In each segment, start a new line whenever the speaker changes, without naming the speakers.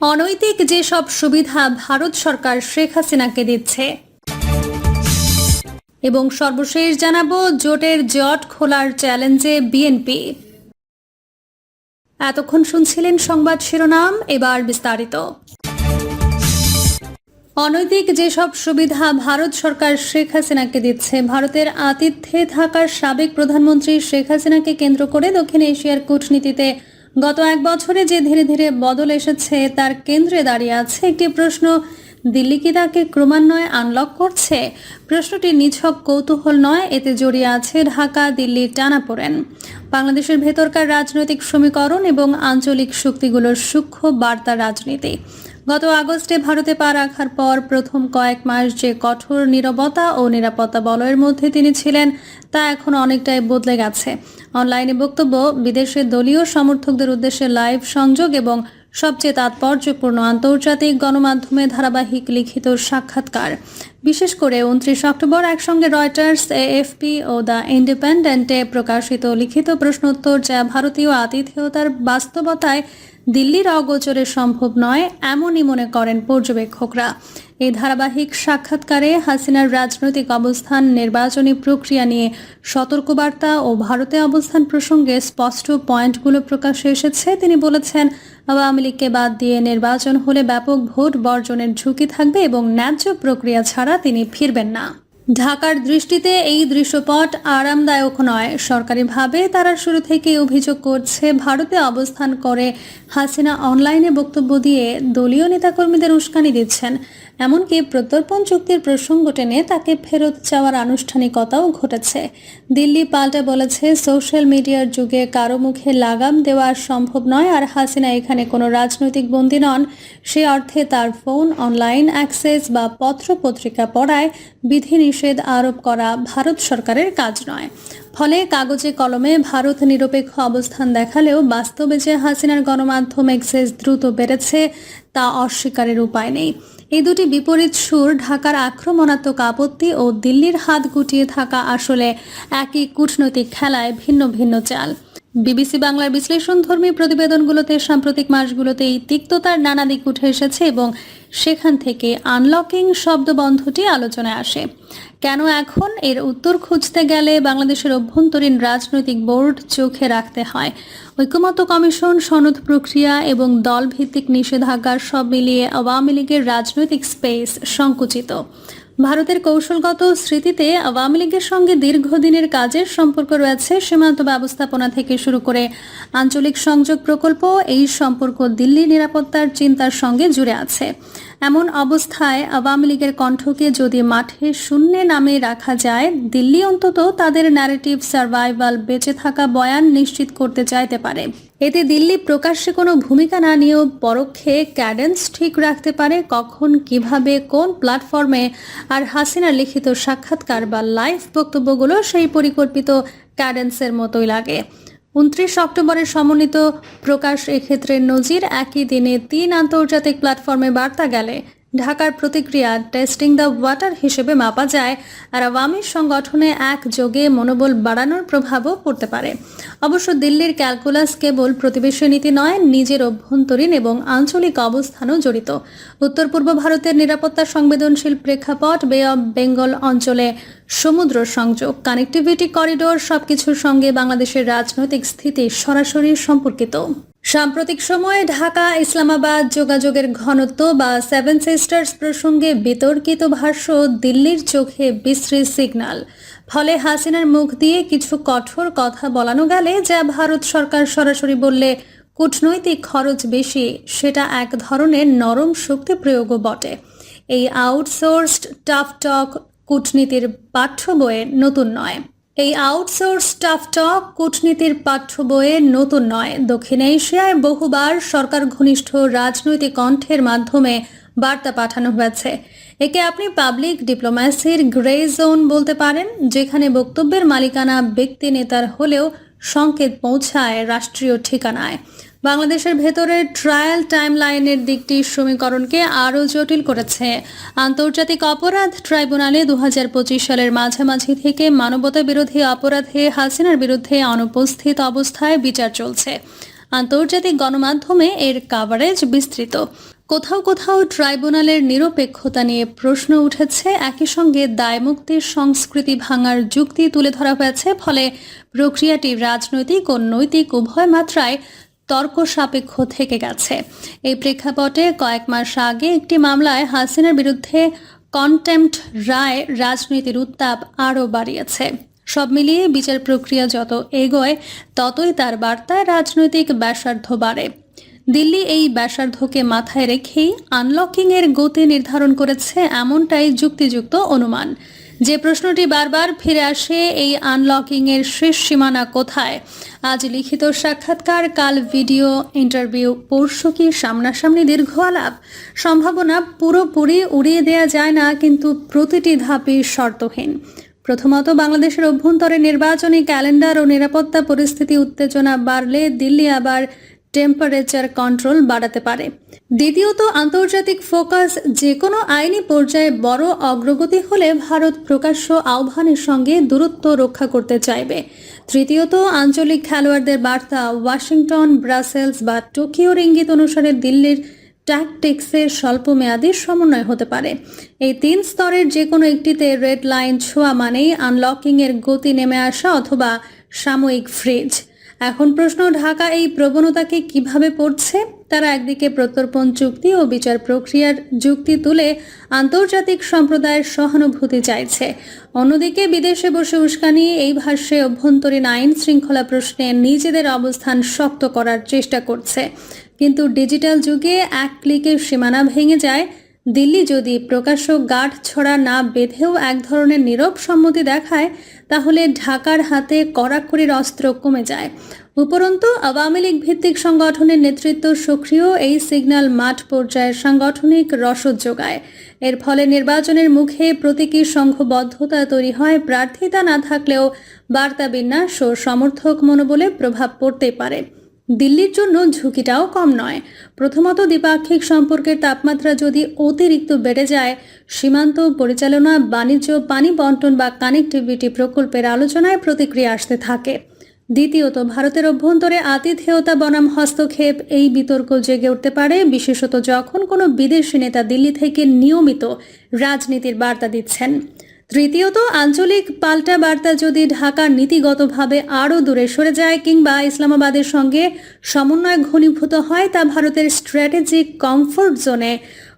অনৈতিক যেসব সুবিধা ভারত সরকার শেখ হাসিনাকে দিচ্ছে। এবং সর্বশেষ জানাব, জোটের জট খোলার চ্যালেঞ্জে বিএনপি। এতক্ষণ শুনছিলেন সংবাদ শিরোনাম, এবার বিস্তারিত। অনৈতিক যেসব সুবিধা ভারত সরকার শেখ হাসিনাকে দিচ্ছে, ভারতের আতিথ্যে থাকার সাবেক প্রধানমন্ত্রী শেখ হাসিনাকে কেন্দ্র করে দক্ষিণ এশিয়ার কূটনীতিতে গত এক বছরে যে ধীরে ধীরে বদল এসেছে, তার কেন্দ্রে দাঁড়িয়ে আছে একটি প্রশ্ন। দিল্লি কি তাকে ক্রমান্বয়ে আনলক করছে? প্রশ্নটি নিছক কৌতূহল নয়, এতে জড়িয়ে আছে ঢাকা, দিল্লি, টানাপোড়েন। বাংলাদেশের ভেতরকার রাজনৈতিক সমীকরণ এবং আঞ্চলিক শক্তিগুলোর সূক্ষ্ম বার্তা রাজনীতি। গত আগস্টে ভারতে পা রাখার পর প্রথম কয়েক মাস যে কঠোর নিরবতা ও নিরাপত্তা বলয়ের মধ্যে তিনি ছিলেন, তা এখন অনেকটাই বদলে গেছে। অনলাইনে বক্তব্য, বিদেশে দলীয় সমর্থকদের উদ্দেশ্যে লাইভ সংযোগ এবং সবচেয়ে তাৎপর্যপূর্ণ আন্তর্জাতিক গণমাধ্যমে ধারাবাহিক লিখিত সাক্ষাৎকার। বিশেষ করে উনত্রিশ অক্টোবর একসঙ্গে রয়টার্স, এএফপি ও দ্য ইন্ডিপেন্ডেন্টে প্রকাশিত লিখিত প্রশ্নোত্তর যা ভারতীয় আতিথেয়তার বাস্তবতায় দিল্লির অগোচরে সম্ভব নয়, এমনই মনে করেন পর্যবেক্ষকরা। এই ধারাবাহিক সাক্ষাৎকারে হাসিনার রাজনৈতিক অবস্থান, নির্বাচনী প্রক্রিয়া নিয়ে সতর্কবার্তা ও ভারতে অবস্থান প্রসঙ্গে স্পষ্ট পয়েন্টগুলো প্রকাশে এসেছে। তিনি বলেছেন, আওয়ামী লীগকে বাদ দিয়ে নির্বাচন হলে ব্যাপক ভোট বর্জনের ঝুঁকি থাকবে এবং ন্যায্য প্রক্রিয়া ছাড়া তিনি ফিরবেন না। ঢাকার দৃষ্টিতে এই দৃশ্যপট আরামদায়ক নয়। সরকারিভাবে তারা শুরু থেকে অভিযোগ করছে, ভারতে অবস্থান করে হাসিনা অনলাইনে বক্তব্য দিয়ে দলীয় নেতাকর্মীদের উস্কানি দিচ্ছেন। এমনকি প্রত্যর্পণ চুক্তির প্রসঙ্গ টেনে তাকে ফেরত চাওয়ার আনুষ্ঠানিকতাও ঘটেছে। দিল্লি পাল্টে বলেছে, সোশ্যাল মিডিয়ার যুগে কারও মুখে লাগাম দেওয়া সম্ভব নয়, আর হাসিনা এখানে কোনো রাজনৈতিক বন্দী নন। সে অর্থে তার ফোন, অনলাইন অ্যাক্সেস বা পত্র পত্রিকা পড়ায় বিধিনিষেধ আরোপ করা ভারত সরকারের কাজ নয়। ফলে কাগজে কলমে ভারত নিরপেক্ষ অবস্থান দেখালেও বাস্তবে যে হাসিনার গণমাধ্যম এক্সেস দ্রুত বেড়েছে, তা অস্বীকারের উপায় নেই। এই দুটি বিপরীত সুর ঢাকার আক্রমণাত্মক আপত্তি ও দিল্লির হাত গুটিয়ে থাকা আসলে একই কূটনৈতিক খেলায় ভিন্ন ভিন্ন চাল। বিবিসি বাংলার বিশ্লেষণধর্মী প্রতিবেদনগুলোতে সাম্প্রতিক মাসগুলোতে এই তিক্ততার নানা দিক উঠে এসেছে এবং সেখান থেকে আনলকিং শব্দবন্ধটি আলোচনায় আসে। কেন এখন? এর উত্তর খুঁজতে গেলে বাংলাদেশের অভ্যন্তরীণ রাজনৈতিক বোর্ড চোখে রাখতে হয়। ঐকমত্য কমিশন, সনদ প্রক্রিয়া এবং দলভিত্তিক নিষেধাজ্ঞা সব মিলিয়ে আওয়ামী লীগের রাজনৈতিক স্পেস সংকুচিত। ভারতের কৌশলগত স্মৃতিতে আওয়ামী লীগের সঙ্গে দীর্ঘদিনের কাজের সম্পর্ক রয়েছে সীমান্ত ব্যবস্থাপনা থেকে শুরু করে আঞ্চলিক সংযোগ প্রকল্প। এই সম্পর্ক দিল্লি নিরাপত্তার চিন্তার সঙ্গে জুড়ে আছে। এমন অবস্থায় আওয়ামী লীগের কণ্ঠকে যদি মাঠে শূন্যে নামে রাখা যায়, দিল্লি অন্তত তাদের ন্যারেটিভ সার্ভাইভাল বেঁচে থাকা বয়ান নিশ্চিত করতে চাইতে পারে। এতে দিল্লি প্রকাশ্যে কোনো ভূমিকা না নিয়েও পরোক্ষে ক্যাডেন্স ঠিক রাখতে পারে কখন, কীভাবে, কোন প্ল্যাটফর্মে আর হাসিনার লিখিত সাক্ষাৎকার বা লাইভ বক্তব্যগুলো সেই পরিকল্পিত ক্যাডেন্সের মতোই লাগে। উনত্রিশ অক্টোবরের সমন্বিত প্রকাশ এক্ষেত্রে নজির একই দিনে তিন আন্তর্জাতিক প্ল্যাটফর্মে বার্তা গেলে। ঢাকার প্রতিক্রিয়া টেস্টিং দ্য ওয়াটার হিসেবে মাপা যায় আর আওয়ামী সংগঠনে এক যোগে মনোবল বাড়ানোর প্রভাবও পড়তে পারে। অবশ্য দিল্লির ক্যালকুলাস কেবল প্রতিবেশী নীতি নয়, নিজের অভ্যন্তরীণ এবং আঞ্চলিক অবস্থানও জড়িত। উত্তর পূর্ব ভারতের নিরাপত্তা সংবেদনশীল প্রেক্ষাপট বে অব বেঙ্গল অঞ্চলে সমুদ্র সংযোগ কানেক্টিভিটি করিডোর সবকিছুর সঙ্গে বাংলাদেশের রাজনৈতিক স্থিতি সরাসরি সম্পর্কিত। সাম্প্রতিক সময়ে ঢাকা ইসলামাবাদ যোগাযোগের ঘনত্ব বা সেভেন সিস্টার্স প্রসঙ্গে বিতর্কিত ভাষ্য দিল্লির চোখে বিশ্রী সিগন্যাল ফলে হাসিনার মুখ দিয়ে কিছু কঠোর কথা বলানো গেলে, যা ভারত সরকার সরাসরি বললে কূটনৈতিক খরচ বেশি, সেটা এক ধরনের নরম শক্তি প্রয়োগও বটে। এই আউটসোর্সড টাফ টক কূটনীতির পাঠ্য বইয়ে নতুন নয়। এই আউটসোর্স টাফ টক কূটনীতির পাঠ্য বইয়ে নতুন নয়। দক্ষিণ এশিয়ায় বহুবার সরকার ঘনিষ্ঠ রাজনৈতিক কণ্ঠের মাধ্যমে বার্তা পাঠানো হয়েছে। একে আপনি পাবলিক ডিপ্লোম্যাসির গ্রে জোন বলতে পারেন, যেখানে বক্তব্যের মালিকানা ব্যক্তি নেতার হলেও সংকেত পৌঁছায় রাষ্ট্রীয় ঠিকানায়। বাংলাদেশের ভেতরে ট্রায়াল টাইমলাইনের দিকটি সমীকরণকে আরও জটিল করেছে। আন্তর্জাতিক অপরাধ ট্রাইব্যুনালে দু পঁচিশ সালের মাঝামাঝি থেকে মানবতা বিরোধী অপরাধে হাসিনার বিরুদ্ধে অনুপস্থিত অবস্থায় বিচার চলছে। আন্তর্জাতিক গণমাধ্যমে এর কাভারেজ বিস্তৃত। কোথাও কোথাও ট্রাইব্যুনালের নিরপেক্ষতা নিয়ে প্রশ্ন উঠেছে। একই সঙ্গে দায়মুক্তির সংস্কৃতি ভাঙার যুক্তি তুলে ধরা হয়েছে। ফলে প্রক্রিয়াটি রাজনৈতিক ও নৈতিক উভয় মাত্রায় তর্ক সাপেক্ষ থেকে গেছে। এই প্রেক্ষাপটে কয়েক মাস আগে একটি মামলায় হাসিনার বিরুদ্ধে কন্টেম্পট রায় রাজনীতির উত্তাপ আরও বাড়িয়েছে। সব মিলিয়ে বিচার প্রক্রিয়া যত এগোয়, ততই তার বার্তায় রাজনৈতিক ব্যাসার্ধ বাড়ে। দিল্লি এই ব্যাসার্ধকে মাথায় রেখেই আনলকিং এর গতি নির্ধারণ করেছে এমনটাই যুক্তিযুক্ত অনুমান। যে প্রশ্নটি বারবার ফিরে আসে, এই আনলকিং এর শেষ সীমানা কোথায়? আজ লিখিত সাক্ষাৎকার, কাল ভিডিও ইন্টারভিউ পরশু কি সামনাসামনি দীর্ঘ আলাপ? সম্ভাবনা পুরোপুরি উড়িয়ে দেয়া যায় না, কিন্তু প্রতিটি ধাপই শর্তহীন। প্রথমত, বাংলাদেশের অভ্যন্তরে নির্বাচনী ক্যালেন্ডার ও নিরাপত্তা পরিস্থিতি উত্তেজনা বাড়লে দিল্লি আবার টেম্পারেচার কন্ট্রোল বাড়াতে পারে। দ্বিতীয়ত, আন্তর্জাতিক ফোকাস যে কোনো আইনি পর্যায়ে বড় অগ্রগতি হলে ভারত প্রকাশ্য আহ্বানের সঙ্গে দূরত্ব রক্ষা করতে চাইবে। তৃতীয়ত, আঞ্চলিক খেলোয়াড়দের বার্তা ওয়াশিংটন, ব্রাসেলস বা টোকিওর ইঙ্গিত অনুসারে দিল্লির ট্যাকটিক্সের স্বল্পমেয়াদী সমন্বয় হতে পারে। এই তিন স্তরের যে কোনো একটিতে রেড লাইন ছোঁয়া মানেই আনলকিং এর গতি নেমে আসা অথবা সাময়িক ফ্রিজ। এখন প্রশ্ন, ঢাকা এই প্রবণতাকে কীভাবে পড়ছে? তারা একদিকে প্রত্যর্পণ চুক্তি ও বিচার প্রক্রিয়ার যুক্তি তুলে আন্তর্জাতিক সম্প্রদায়ের সহানুভূতি চাইছে। অন্যদিকে বিদেশে বসে উস্কানি, এই ভাষ্যে অভ্যন্তরীণ আইন শৃঙ্খলা প্রশ্নে নিজেদের অবস্থান শক্ত করার চেষ্টা করছে। কিন্তু ডিজিটাল যুগে এক ক্লিকের সীমানা ভেঙে যায় দিল্লি যদি প্রকাশ্য গাঢ় ছড়া না বেঁধেও এক ধরনের নীরব সম্মতি দেখায়, তাহলে ঢাকার হাতে কড়াকড়ির অস্ত্র কমে যায়। উপরন্তু, আওয়ামী লীগ ভিত্তিক সংগঠনের নেতৃত্ব সক্রিয় এই সিগন্যাল মাঠ পর্যায়ে সাংগঠনিক রসদ যোগায়। এর ফলে নির্বাচনের মুখে প্রতীকী সংঘবদ্ধতা তৈরি হয়, প্রার্থিতা না থাকলেও বার্তা বিন্যাস ও সমর্থক মনোবলে প্রভাব পড়তে পারে। দিল্লির জন্য ঝুঁকিটাও কম নয়। প্রথমত দ্বিপাক্ষিক সম্পর্কের তাপমাত্রা যদি অতিরিক্ত বেড়ে যায়, সীমান্ত পরিচালনা, বাণিজ্য, পানি বন্টন বা কানেক্টিভিটি প্রকল্পের আলোচনায় প্রতিক্রিয়া আসতে থাকে। দ্বিতীয়ত, ভারতের অভ্যন্তরে আতিথেয়তা বনাম হস্তক্ষেপ, এই বিতর্ক জেগে উঠতে পারে, বিশেষত যখন কোনো বিদেশি নেতা দিল্লি থেকে নিয়মিত রাজনীতির বার্তা দিচ্ছেন। তৃতীয়ত, আঞ্চলিক পাল্টা বার্তা যদি ঢাকার নীতিগতভাবে আরও দূরে সরে যায় কিংবা ইসলামাবাদের সঙ্গে সমন্বয় ঘনীভূত হয়, তা ভারতের স্ট্র্যাটেজিক কমফোর্ট জোনে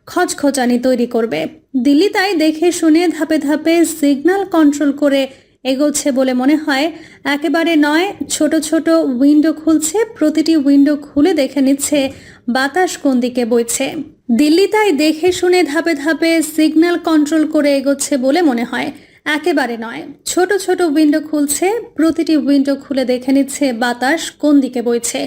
খচখচানি তৈরি করবে। দিল্লি তাই দেখে শুনে ধাপে ধাপে সিগন্যাল কন্ট্রোল করে এগোচ্ছে বলে মনে হয়। একেবারে নয়, ছোট ছোট উইন্ডো খুলছে, প্রতিটি উইন্ডো খুলে দেখে নিচ্ছে বাতাস কোন দিকে বইছে। দিল্লি তাই দেখে শুনে ধাপে ধাপে সিগন্যাল কন্ট্রোল করে এগোচ্ছে বলে মনে হয়। একেবারে নয়। ছোট ছোট উইন্ডো খুলছে, প্রতিটি উইন্ডো খুলে দেখে নিচ্ছে বাতাস কোন দিকে বইছে।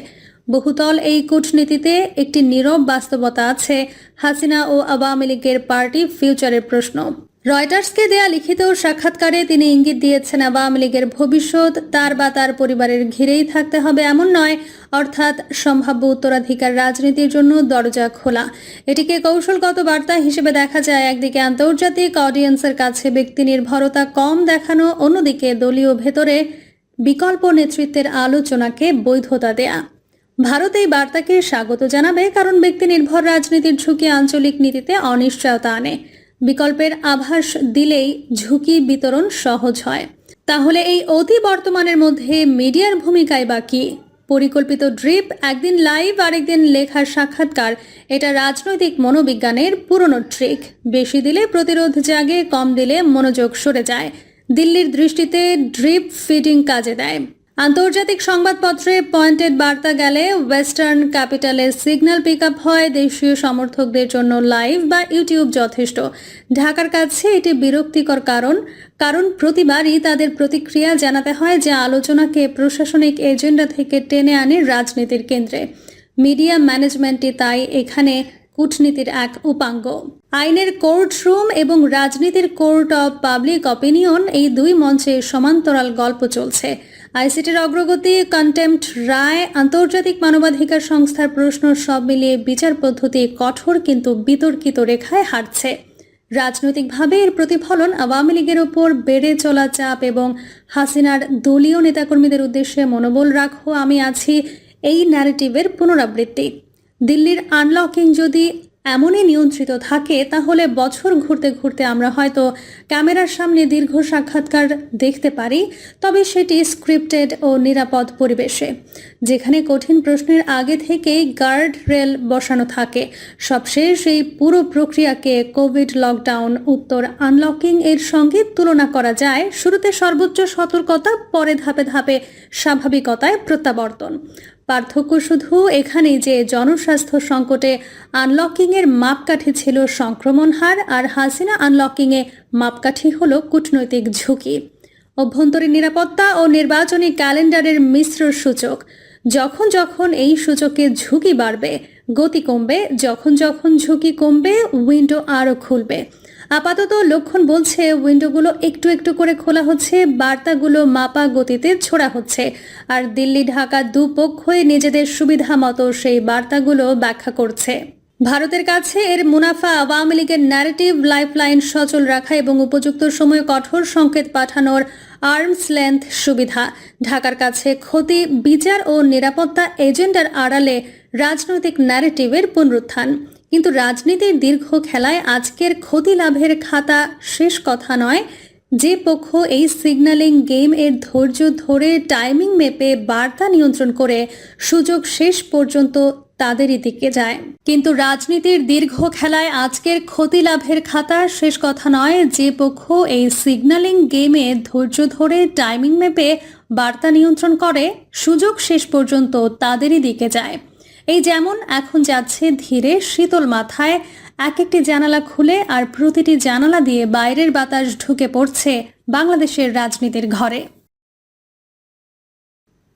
বহুতল এই কূটনীতিতে একটি নীরব বাস্তবতা আছে। হাসিনা ও আওয়ামী লীগের পার্টি ফিউচারের প্রশ্ন। রয়টার্সকে দেয়া লিখিত সাক্ষাৎকারে তিনি ইঙ্গিত দিয়েছেন, আওয়ামী লীগের ভবিষ্যৎ তার বা তার পরিবারের ঘিরেই থাকতে হবে এমন নয়, অর্থাৎ সম্ভাব্য উত্তরাধিকার রাজনীতির জন্য দরজা খোলা। এটিকে কৌশলগত বার্তা হিসেবে দেখা যায়, একদিকে আন্তর্জাতিক অডিয়েন্সের কাছে ব্যক্তি নির্ভরতা কম দেখানো, অন্যদিকে দলীয় ভেতরে বিকল্প নেতৃত্বের আলোচনাকে বৈধতা দেয়া। ভারত এই বার্তাকে স্বাগত জানাবে কারণ ব্যক্তি নির্ভর রাজনীতির ঝুঁকি আঞ্চলিক নীতিতে অনিশ্চয়তা আনে। বিকল্পের আভাস দিলেই ঝুঁকি বিতরণ সহজ হয়। তাহলে এই অতি বর্তমানের মধ্যে মিডিয়ার ভূমিকায় বা কি? পরিকল্পিত ড্রিপ, একদিন লাইভ, আরেকদিন লেখার সাক্ষাৎকার, এটা রাজনৈতিক মনোবিজ্ঞানের পুরনো ট্রিক। বেশি দিলে প্রতিরোধ জাগে, কম দিলে মনোযোগ সরে যায়। দিল্লির দৃষ্টিতে ড্রিপ ফিডিং কাজে দেয়। আন্তর্জাতিক সংবাদপত্রে পয়েন্টেড বার্তা গেলে ওয়েস্টার্ন ক্যাপিটালের সিগন্যাল পিক আপ হয় দেশীয় সমর্থকদের জন্য লাইভ বা ইউটিউব যথেষ্ট। ঢাকার কাছে এটি বিরক্তিকর কারণ কারণ প্রতিবারই তাদের প্রতিক্রিয়া জানাতে হয় যে আলোচনাকে প্রশাসনিক এজেন্ডা থেকে টেনে আনে রাজনীতির কেন্দ্রে। মিডিয়া ম্যানেজমেন্টই তাই এখানে কূটনীতির এক উপাঙ্গ। আইনের কোর্ট রুম এবং রাজনীতির কোর্ট অব পাবলিক অপিনিয়ন এই দুই মঞ্চে সমান্তরাল গল্প চলছে। আইসিটির অগ্রগতি, কন্টেম্পট রায়, আন্তর্জাতিক মানবাধিকার সংস্থার প্রশ্ন সব মিলিয়ে বিচার পদ্ধতি কঠোর কিন্তু বিতর্কিত রেখায় হাঁটছে রাজনৈতিকভাবে এর প্রতিফলন আওয়ামী লীগের ওপর বেড়ে চলা চাপ এবং হাসিনার দলীয় নেতাকর্মীদের উদ্দেশ্যে মনোবল রাখো, আমি আছি, এই ন্যারেটিভের পুনরাবৃত্তি। দিল্লির আনলকিং যদি এমনই নিয়ন্ত্রিত থাকে, তাহলে বছর ঘুরতে ঘুরতে আমরা হয়তো ক্যামেরার সামনে দীর্ঘ সাক্ষাৎকার দেখতে পারি, তবে সেটি স্ক্রিপ্টেড ও নিরাপদ পরিবেশে, যেখানে কঠিন প্রশ্নের আগে থেকেই গার্ড রেল বসানো থাকে। সবশেষ এই পুরো প্রক্রিয়াকে কোভিড লকডাউন উত্তর আনলকিং এর সঙ্গে তুলনা করা যায়, শুরুতে সর্বোচ্চ সতর্কতা, পরে ধাপে ধাপে স্বাভাবিকতায় প্রত্যাবর্তন। পার্থক্য শুধু এখানেই যে জনস্বাস্থ্য সংকটে আনলকিংয়ের মাপকাঠি ছিল সংক্রমণ হার আর হাসিনা আনলকিংয়ে মাপকাঠি হল কূটনৈতিক ঝুঁকি। অভ্যন্তরীণ নিরাপত্তা ও নির্বাচনী ক্যালেন্ডারের মিশ্র সূচক। যখন যখন এই সূচকে ঝুঁকি বাড়বে গতি কমবে, যখন যখন ঝুঁকি কমবে উইন্ডো আরও খুলবে। আপাতত লক্ষণ বলছে উইন্ডোগুলো একটু একটু করে খোলা হচ্ছে, বার্তাগুলো মাপা গতিতে ছোড়া হচ্ছে। আর দিল্লি ঢাকা দুপক্ষই নিজেদের সুবিধা মতো সেই বার্তাগুলো ব্যাখ্যা করছে। ভারতের কাছে এর মুনাফা আওয়ামী লীগের ন্যারেটিভ লাইফলাইন সচল রাখা এবং উপযুক্ত সময়ে কঠোর সংকেত পাঠানোর আর্মস লেন্থ সুবিধা। ঢাকার কাছে ক্ষতি, বিচার ও নিরাপত্তা এজেন্ডার আড়ালে রাজনৈতিক ন্যারেটিভের পুনরুত্থান। কিন্তু রাজনীতির দীর্ঘ খেলায় আজকের ক্ষতি লাভের খাতা শেষ কথা নয়। যে পক্ষ এই সিগন্যালিং গেম এর ধৈর্য ধরে টাইমিং মেপে বার্তা নিয়ন্ত্রণ করে, সুযোগ শেষ পর্যন্ত তাদেরই দিকে যায়। কিন্তু রাজনীতির দীর্ঘ খেলায় আজকের ক্ষতি লাভের খাতা শেষ কথা নয়, যে পক্ষ এই সিগন্যালিং গেমে ধৈর্য ধরে টাইমিং মেপে বার্তা নিয়ন্ত্রণ করে, সুযোগ শেষ পর্যন্ত তাদেরই দিকে যায়। এই যেমন এখন যাচ্ছে ধীরে শীতল মাথায় এক একটি জানালা খুলে আর প্রতিটি জানালা দিয়ে বাইরের বাতাস ঢুকে পড়ছে বাংলাদেশের রাজনীতির ঘরে।